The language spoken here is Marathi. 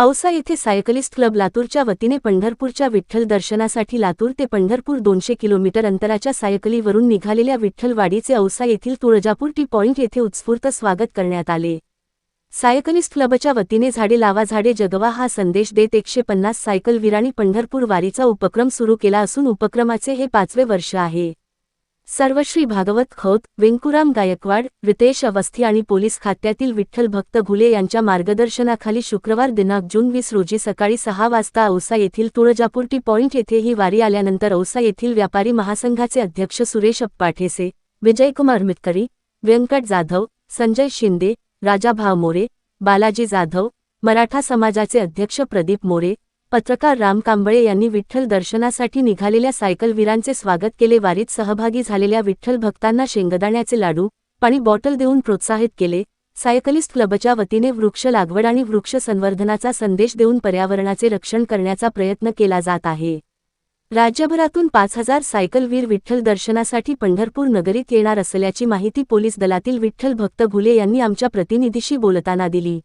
औसा येथे सायकलिस्ट क्लब लातूरच्या वतीने पंढरपूरच्या विठ्ठल दर्शनासाठी लातूर ते पंढरपूर दोनशे किलोमीटर अंतराच्या सायकलीवरून निघालेल्या विठ्ठलवाडीचे औसा येथील तुळजापूर टी पॉइंट येथे उत्स्फूर्त स्वागत करण्यात आले. सायकलिस्ट क्लबच्या वतीने झाडे लावा झाडे जगवा हा संदेश देत एकशे पन्नास सायकलवीरांनी पंढरपूर वारीचा उपक्रम सुरू केला असून उपक्रमाचे हे पाचवे वर्ष आहे. सर्वश्री भागवत खौत वेंकुराम गायकवाड रितेश अवस्थी आणि पोलीस खात्यातील विठ्ठल भक्त घुले यांच्या मार्गदर्शनाखाली शुक्रवार दिनांक जून वीस रोजी सकाळी सहा वाजता औसा येथील तुळजापूर टी पॉईंट येथे ही वारी आल्यानंतर औसा येथील व्यापारी महासंघाचे अध्यक्ष सुरेश अप्पाठेसे विजयकुमार मितकरी व्यंकट जाधव संजय शिंदे राजा भाव मोरे बालाजी जाधव मराठा समाजाचे अध्यक्ष प्रदीप मोरे पत्रकार राम कांबळे यांनी विठ्ठल दर्शनासाठी निघालेल्या सायकलवीरांचे स्वागत केले. वारीत सहभागी झालेल्या विठ्ठल भक्तांना शेंगदाण्याचे लाडू पाणी बॉटल देऊन प्रोत्साहित केले. सायकलिस्ट क्लबच्या वतीने वृक्ष लागवड आणि वृक्ष संवर्धनाचा संदेश देऊन पर्यावरणाचे रक्षण करण्याचा प्रयत्न केला जात आहे. राज्यभरातून पाच हजार सायकलवीर विठ्ठल दर्शनासाठी पंढरपूर नगरीत येणार असल्याची माहिती पोलीस दलातील विठ्ठल भक्त घुले यांनी आमच्या प्रतिनिधीशी बोलताना दिली.